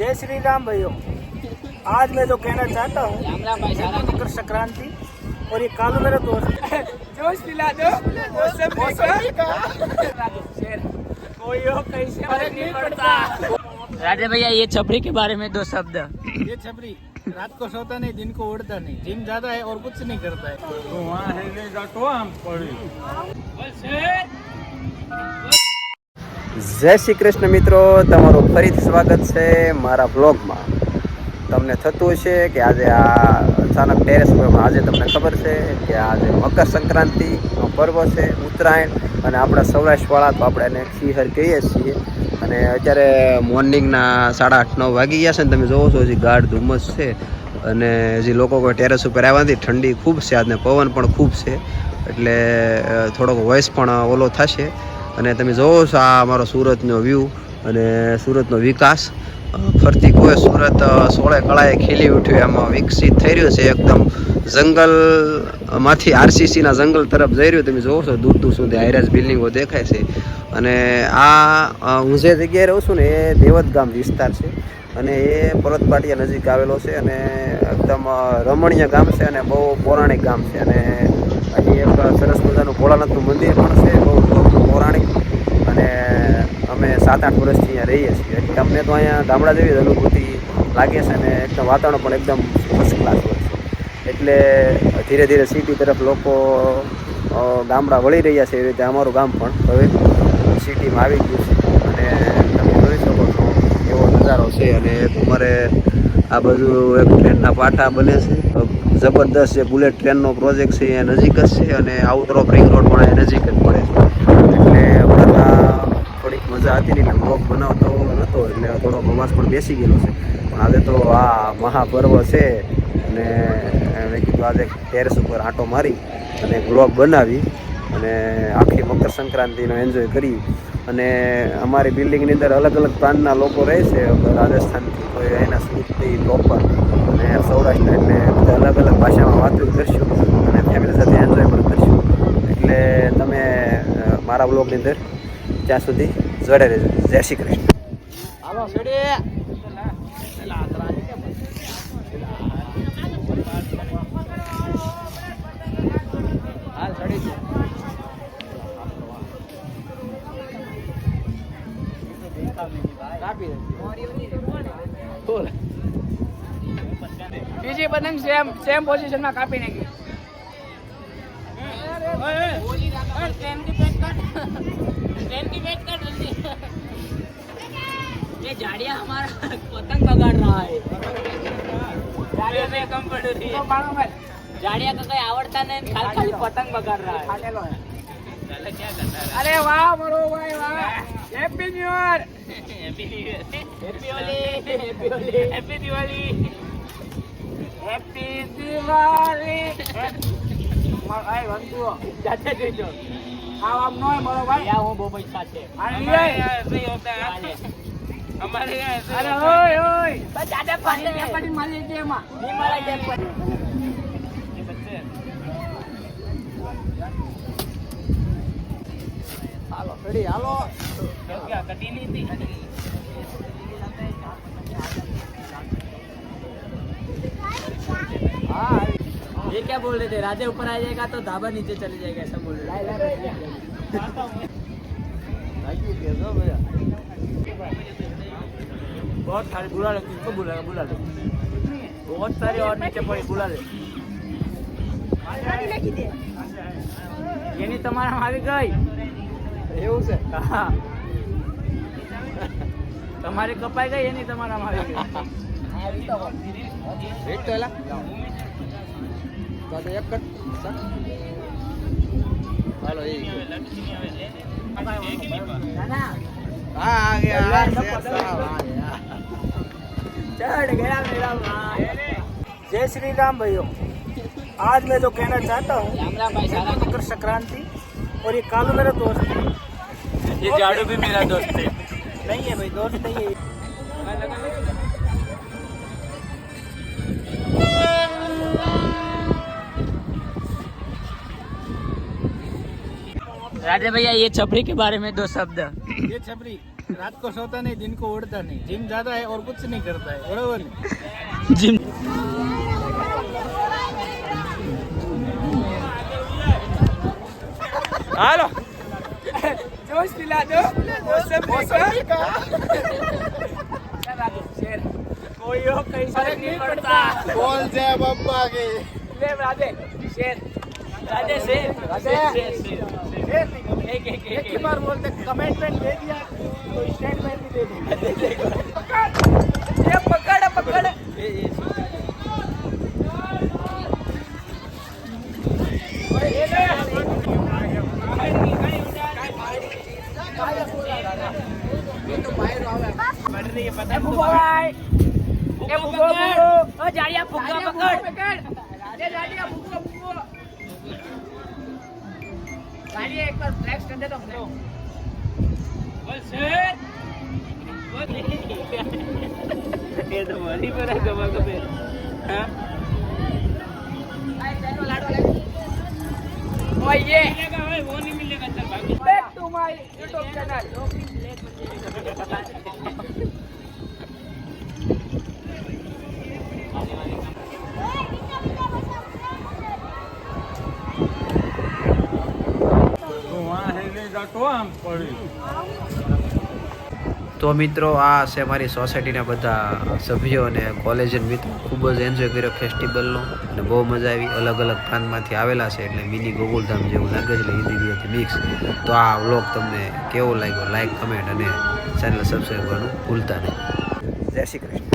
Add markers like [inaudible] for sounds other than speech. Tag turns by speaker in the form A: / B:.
A: जय श्री राम भाइयों। आज मैं जो कहना चाहता हूँ मकर संक्रांति और ये कालू मेरा दोस्त है। जोश पिला दो मौसम कोई हो कैसे नहीं पड़ता।
B: राजे भैया ये छपरी के बारे में दो शब्द।
A: ये छपरी रात को सोता नहीं दिन को उड़ता नहीं। जिम ज़्यादा है और कुछ नहीं करता है।
C: જય શ્રી કૃષ્ણ મિત્રો, તમારું ફરીથી સ્વાગત છે મારા બ્લોગમાં તમને થતું હશે કે આજે આ અચાનક ટેરેસ આજે તમને ખબર છે કે આજે મકર સંક્રાંતિનો પર્વ છે, ઉત્તરાયણ, અને આપણા સૌરાષ્ટ્રવાળા તો આપણે એને ખીહર કહીએ છીએ. અને અત્યારે મોર્નિંગના સાડા આઠ, નવ વાગી ગયા છે ને તમે જોવો છો, હજી ગાઢ ધુમ્મસ છે. અને હજી લોકો કોઈ ટેરેસ ઉપર આવ્યા નથી, ઠંડી ખૂબ છે, આજને પવન પણ ખૂબ છે. એટલે થોડોક વોઇસ પણ ઓલો થશે. અને તમે જોવો છો આ અમારો સુરતનો વ્યૂ અને સુરતનો વિકાસ. ફરતી કોઈ સુરત સોળે કળાએ ખીલી ઉઠ્યું, એમાં વિકસિત થઈ રહ્યું છે. એકદમ જંગલમાંથી આરસીસીના જંગલ તરફ જઈ રહ્યું. તમે જોવો છો, દૂર દૂર સુધી હાઈરાજ બિલ્ડિંગો દેખાય છે. અને આ હું જે જગ્યાએ રહું છું ને, એ દેવત ગામ વિસ્તાર છે. અને એ પરતપાટિયા નજીક આવેલો છે અને એકદમ રમણીય ગામ છે અને બહુ પૌરાણિક ગામ છે. અને અહીં એક સરસ મજાનું ભોળાનાથનું મંદિર પણ છે, બહુ પૌરાણિક. અને અમે સાત આઠ વર્ષથી અહીંયા રહીએ છીએ. એટલે અમને તો અહીંયા ગામડા જેવી જ અનુભૂતિ લાગે છે અને એકદમ વાતાવરણ પણ એકદમ ફર્સ્ટ ક્લાસ હોય છે. એટલે ધીરે ધીરે સિટી તરફ લોકો ગામડા વળી રહ્યા છે એ રીતે અમારું ગામ પણ હવે સિટીમાં આવી ગયું છે. અને તમે જોઈ શકો છો એવો નજારો છે અને અમારે આ બધું એક ટ્રેનના પાટા બને છે. જબરદસ્ત જે બુલેટ ટ્રેનનો પ્રોજેક્ટ છે, એ નજીક જ છે અને આઉટર ઓફ રિંગ રોડ પણ એ નજીક જ પડે છે. એટલે પહેલાં થોડીક મજા હતી નહીં બ્લોક બનાવતો નહોતો એટલે થોડો અવાજ પણ બેસી ગયેલો છે. પણ આજે તો આ મહાપર્વ છે અને મેં કીધું આજે ટેરેસ ઉપર આંટો મારી અને બ્લોગ બનાવી અને આખી મકર સંક્રાંતિનો એન્જોય કરી. અને અમારી બિલ્ડિંગની અંદર અલગ અલગ પ્રાંતના લોકો રહે છે રાજસ્થાનથી, કોઈ એના સુરતથી પ્રોપર અને સૌરાષ્ટ્ર એટલે બધા અલગ અલગ ભાષામાં વાતો કરશું અને ફેમિલી સાથે એન્જોય પણ કરશું એટલે તમે અ, મારા બ્લોગની અંદર ત્યાં સુધી જોડે રહેજો જય શ્રી કૃષ્ણ
A: હાલો સેડી સેમ સડી પોઝિશનમાં કાપી બોલ कर ट्रेन की वेट कर जल्दी
B: ये झाड़िया हमारा पतंग बगाड़ रहा है
A: झाड़िया में कम पड़ रही है
B: झाड़िया का कोई आवड़ता नहीं खाली खाली पतंग बगाड़ रहा है
A: अरे वाह मरो भाई वाह happy new year happy new
B: year happy Holi happy
A: Holi happy Diwali happy Diwali મારો ભાઈ વંતુ
B: જાતે જોઈજો
A: આમ નોય મારો ભાઈ.
B: હું બહુ પૈસા છે. અમારે
A: અરે ઓય ઓય. મારી દે એમાં. હાલો રેડી હાલો. હા
B: ये क्या बोल रहे थे राजे ऊपर आ जाएगा तो धाबा नीचे चले जाएगा ऐसा बोल रहे थे
A: बहुत सारी बुला ले किसको बुला बुला ले बहुत सारी और नीचे पड़ी बुला ले એની તમારામાં આવી ગઈ એવું છે હા તમારી કપાઈ ગઈ એની તમારામાં આવી ગઈ એક તો એલા તો એક કટ હાલો એ હા આ ગયા चढ़ गया मेरा भाई जय श्री राम भाइयों आज मैं जो कहना चाहता हूँ
B: राम राम भाई सारा
A: मकर संक्रांति और ये कालू मेरा दोस्त है
B: ये झाड़ू भी मेरा दोस्त है
A: नहीं है भाई दोस्त नहीं है
B: राधे भैया ये छपरी के बारे में दो शब्द।
A: ये छपरी रात को सोता नहीं दिन को उड़ता नहीं। जिम ज़्यादा है और कुछ नहीं करता है बराबर जिम।
B: हेलो। जोश दिला दो।
A: वो मौसम का
B: शेर कोई हो कहीं फ़र्क नहीं पड़ता।
A: बोल जय बप्पा के
B: ले
A: राधे शेर। राधे शेर
B: शेर शेर
A: एक
B: एक
A: एक बार बोलते कमेंट में दे दिया तो स्टेटमेंट भी दे
D: दूँगा.
A: [laughs]
E: पकड़
A: ये पकड़ पकड़।
B: ये ये पता है बाय
E: ए
B: बुगो बुगो
A: ओ जाड़िया फुग्गा पकड़। राजे जाड़िया
E: फुग्गा
A: गाड़ी
E: एक बार फ्लैक्स कर
A: दे
B: तो हमको बोल सर ये तो मरी पर गवा को पे हां आई तेरे लाडो ले ओ ये मिलेगा भाई वो नहीं मिलेगा चल भाग back to my YouTube channel
C: તો મિત્રો, આ છે મારી સોસાયટીના બધા સભ્યો અને કોલેજ મિત્રો. ખૂબ જ એન્જોય કર્યો ફેસ્ટિવલનો અને બહુ મજા આવી. અલગ અલગ પ્રાંતમાંથી આવેલા છે, એટલે મિની ગોકુલધામ જેવું લાગે છે હિન્દી ગુજરાતી મિક્સ તો આ વ્લોગ તમને કેવો લાગ્યો? લાઈક કમેન્ટ અને ચેનલ સબસ્ક્રાઈબ કરવાનું ભૂલતા નહીં. જય શ્રી કૃષ્ણ.